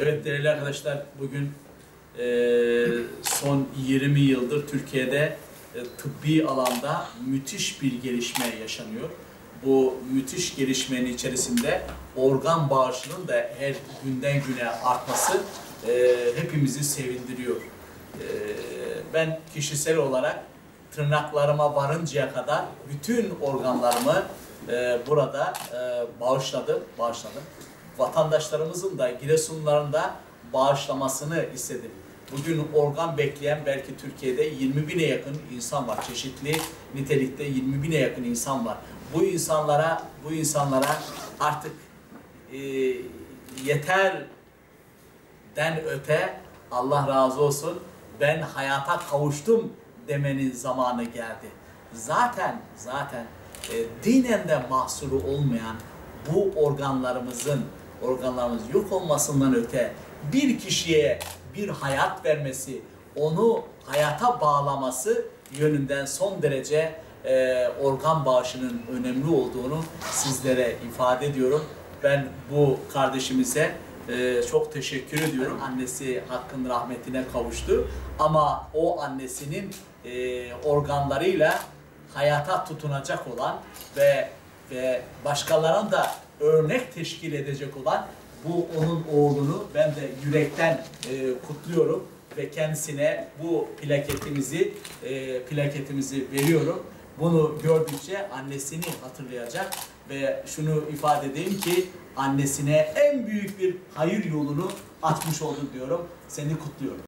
Evet değerli arkadaşlar bugün e, son 20 yıldır Türkiye'de e, tıbbi alanda müthiş bir gelişme yaşanıyor. Bu müthiş gelişmenin içerisinde organ bağışının da her günden güne artması e, hepimizi sevindiriyor. E, ben kişisel olarak tırnaklarıma varıncaya kadar bütün organlarımı e, burada e, bağışladım, bağışladım. Vatandaşlarımızın da Giresunluların da bağışlamasını istedim. Bugün organ bekleyen belki Türkiye'de 20 bine yakın insan var. Çeşitli nitelikte 20 bine yakın insan var. Bu insanlara, bu insanlara artık e, yeter den öte Allah razı olsun ben hayata kavuştum demenin zamanı geldi. Zaten zaten e, dinen de mahsuru olmayan bu organlarımızın organlarımız yok olmasından öte bir kişiye bir hayat vermesi, onu hayata bağlaması yönünden son derece e, organ bağışının önemli olduğunu sizlere ifade ediyorum. Ben bu kardeşimize ee, çok teşekkür ediyorum. Annesi hakkın rahmetine kavuştu. Ama o annesinin e, organlarıyla hayata tutunacak olan ve ve başkalarına da örnek teşkil edecek olan bu onun oğlunu ben de yürekten e, kutluyorum ve kendisine bu plaketimizi e, plaketimizi veriyorum. Bunu gördükçe annesini hatırlayacak ve şunu ifade edeyim ki annesine en büyük bir hayır yolunu açmış oldun diyorum. Seni kutluyorum.